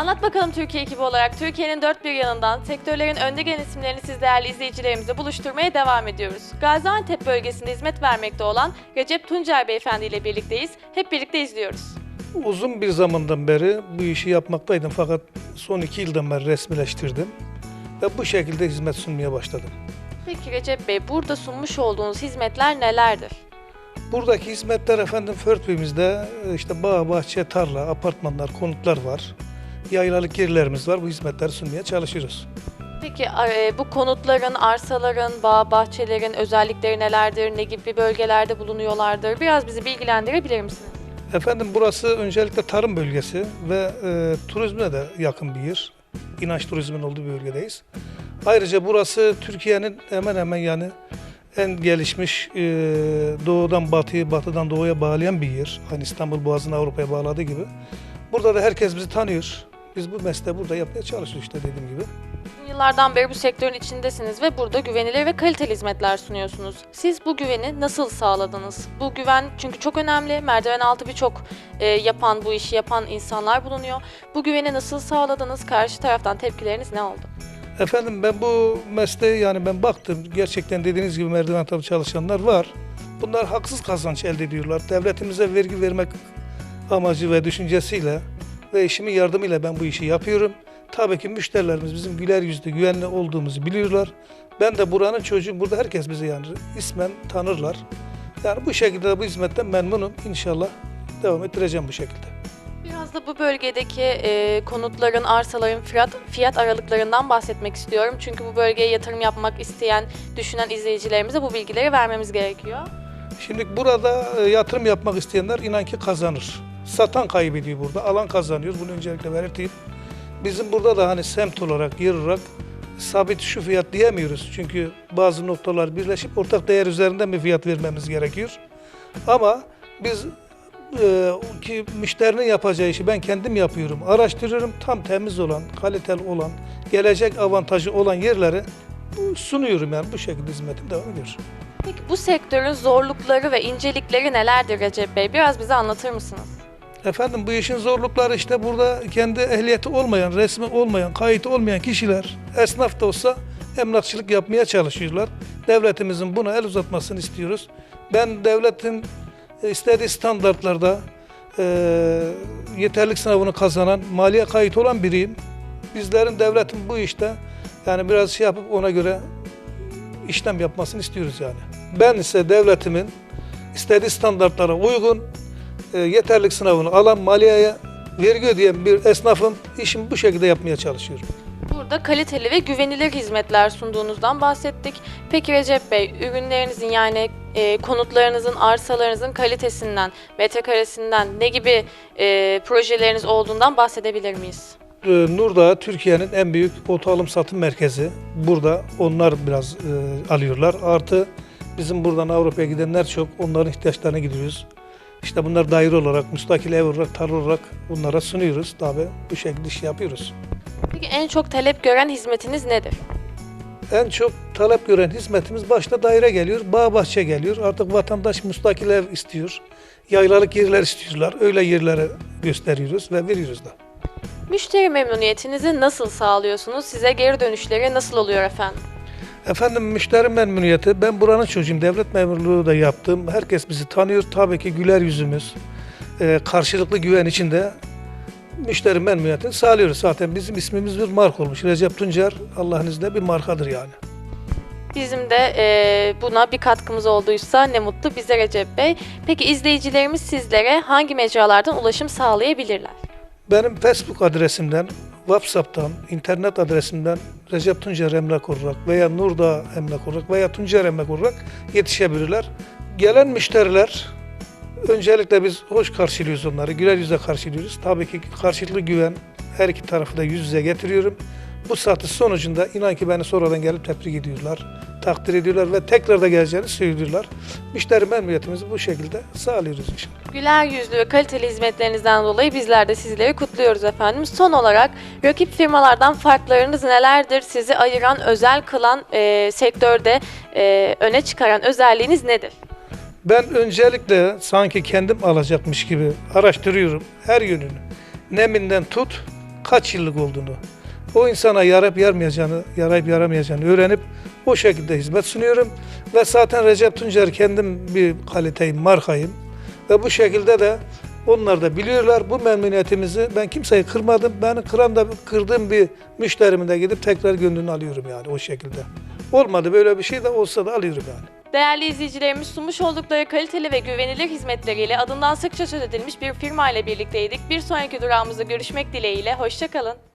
Anlat bakalım Türkiye ekibi olarak Türkiye'nin dört bir yanından sektörlerin önde gelen isimlerini siz değerli izleyicilerimizle buluşturmaya devam ediyoruz. Gaziantep bölgesinde hizmet vermekte olan Recep Tuncer Beyefendi ile birlikteyiz. Hep birlikte izliyoruz. Uzun bir zamandan beri bu işi yapmaktaydım fakat son iki yıldan beri resmileştirdim. Ve bu şekilde hizmet sunmaya başladım. Peki Recep Bey burada sunmuş olduğunuz hizmetler nelerdir? Buradaki hizmetler efendim Förtbü'müzde e, işte bağ, bahçe, tarla, apartmanlar, konutlar var. Yaylalık yerlerimiz var. Bu hizmetleri sunmaya çalışıyoruz. Peki e, bu konutların, arsaların, bağ, bahçelerin özellikleri nelerdir? Ne gibi bölgelerde bulunuyorlardır? Biraz bizi bilgilendirebilir misiniz? Efendim burası öncelikle tarım bölgesi ve e, turizme de yakın bir yer. İnanç turizmin olduğu bir bölgedeyiz. Ayrıca burası Türkiye'nin hemen hemen yani en gelişmiş e, doğudan batıyı, batıdan doğuya bağlayan bir yer. Hani İstanbul Boğazı'nı Avrupa'ya bağladığı gibi. Burada da herkes bizi tanıyor. Biz bu mesleği burada yapmaya çalışıyoruz işte dediğim gibi. Yıllardan beri bu sektörün içindesiniz ve burada güvenilir ve kaliteli hizmetler sunuyorsunuz. Siz bu güveni nasıl sağladınız? Bu güven çünkü çok önemli. Merdiven altı birçok e, yapan, bu işi yapan insanlar bulunuyor. Bu güveni nasıl sağladınız? Karşı taraftan tepkileriniz ne oldu? Efendim ben bu mesleği yani ben baktım gerçekten dediğiniz gibi merdiven tabi çalışanlar var. Bunlar haksız kazanç elde ediyorlar. Devletimize vergi vermek amacı ve düşüncesiyle ve eşimin yardımıyla ben bu işi yapıyorum. Tabii ki müşterilerimiz bizim güler yüzlü, güvenli olduğumuzu biliyorlar. Ben de buranın çocuğu, burada herkes bizi yani ismen tanırlar. Yani bu şekilde de bu hizmetten memnunum. İnşallah devam ettireceğim bu şekilde. Biraz da bu bölgedeki e, konutların, arsaların fiyat, fiyat aralıklarından bahsetmek istiyorum. Çünkü bu bölgeye yatırım yapmak isteyen, düşünen izleyicilerimize bu bilgileri vermemiz gerekiyor. Şimdi burada e, yatırım yapmak isteyenler inan ki kazanır. Satan kaybediyor burada, alan kazanıyor. Bunu öncelikle belirteyim. Bizim burada da hani semt olarak, yer olarak sabit şu fiyat diyemiyoruz. Çünkü bazı noktalar birleşip ortak değer üzerinden bir fiyat vermemiz gerekiyor. Ama biz e, ki müşterinin yapacağı işi ben kendim yapıyorum. Araştırıyorum tam temiz olan, kaliteli olan, gelecek avantajı olan yerleri sunuyorum yani bu şekilde hizmetim devam ediyor. Peki bu sektörün zorlukları ve incelikleri nelerdir Recep Bey? Biraz bize anlatır mısınız? Efendim bu işin zorlukları işte burada kendi ehliyeti olmayan, resmi olmayan, kayıt olmayan kişiler esnaf da olsa emlakçılık yapmaya çalışıyorlar. Devletimizin buna el uzatmasını istiyoruz. Ben devletin istediği standartlarda e, yeterlik sınavını kazanan, maliye kayıt olan biriyim. Bizlerin devletin bu işte yani biraz şey yapıp ona göre işlem yapmasını istiyoruz yani. Ben ise devletimin istediği standartlara uygun e, yeterlik sınavını alan maliyeye vergi ödeyen bir esnafım işimi bu şekilde yapmaya çalışıyorum. Burada kaliteli ve güvenilir hizmetler sunduğunuzdan bahsettik. Peki Recep Bey, ürünlerinizin yani e, konutlarınızın, arsalarınızın kalitesinden, metrekaresinden ne gibi e, projeleriniz olduğundan bahsedebilir miyiz? E, Nurdağ Türkiye'nin en büyük oto alım satım merkezi. Burada onlar biraz e, alıyorlar. Artı bizim buradan Avrupa'ya gidenler çok. Onların ihtiyaçlarına gidiyoruz. İşte bunlar daire olarak, müstakil ev olarak, tarla olarak bunlara sunuyoruz. Tabi bu şekilde iş yapıyoruz. Peki en çok talep gören hizmetiniz nedir? En çok talep gören hizmetimiz başta daire geliyor, bağ bahçe geliyor. Artık vatandaş müstakil ev istiyor. Yaylalık yerler istiyorlar. Öyle yerlere gösteriyoruz ve veriyoruz da. Müşteri memnuniyetinizi nasıl sağlıyorsunuz? Size geri dönüşleri nasıl oluyor efendim? Efendim müşteri memnuniyeti, ben buranın çocuğum, devlet memurluğu da yaptım. Herkes bizi tanıyor. Tabii ki güler yüzümüz, e, karşılıklı güven içinde müşteri memnuniyetini sağlıyoruz. Zaten bizim ismimiz bir marka olmuş. Recep Tuncer Allah'ın izniyle bir markadır yani. Bizim de e, buna bir katkımız olduysa ne mutlu bize Recep Bey. Peki izleyicilerimiz sizlere hangi mecralardan ulaşım sağlayabilirler? Benim Facebook adresimden, WhatsApp'tan, internet adresimden Recep Tuncer Emlak olarak veya Nurdağ Emlak olarak veya Tuncer Emlak olarak yetişebilirler. Gelen müşteriler öncelikle biz hoş karşılıyoruz onları, güler yüze karşılıyoruz. Tabii ki karşılıklı güven her iki tarafı da yüz yüze getiriyorum. Bu satış sonucunda inan ki beni sonradan gelip tebrik ediyorlar, takdir ediyorlar ve tekrar da geleceğini söylüyorlar. Müşteri memnuniyetimizi bu şekilde sağlıyoruz inşallah. Güler yüzlü ve kaliteli hizmetlerinizden dolayı bizler de sizleri kutluyoruz efendim. Son olarak rakip firmalardan farklarınız nelerdir? Sizi ayıran, özel kılan e, sektörde e, öne çıkaran özelliğiniz nedir? Ben öncelikle sanki kendim alacakmış gibi araştırıyorum her yönünü. Neminden tut, kaç yıllık olduğunu, o insana yarayıp yaramayacağını, yarayıp yaramayacağını öğrenip o şekilde hizmet sunuyorum. Ve zaten Recep Tuncer kendim bir kaliteyim, markayım. Ve bu şekilde de onlar da biliyorlar bu memnuniyetimizi ben kimseyi kırmadım. Ben kıran da kırdığım bir müşterimi de gidip tekrar gönlünü alıyorum yani o şekilde. Olmadı böyle bir şey de olsa da alıyorum yani. Değerli izleyicilerimiz sunmuş oldukları kaliteli ve güvenilir hizmetleriyle adından sıkça söz edilmiş bir firma ile birlikteydik. Bir sonraki durağımızda görüşmek dileğiyle. Hoşçakalın.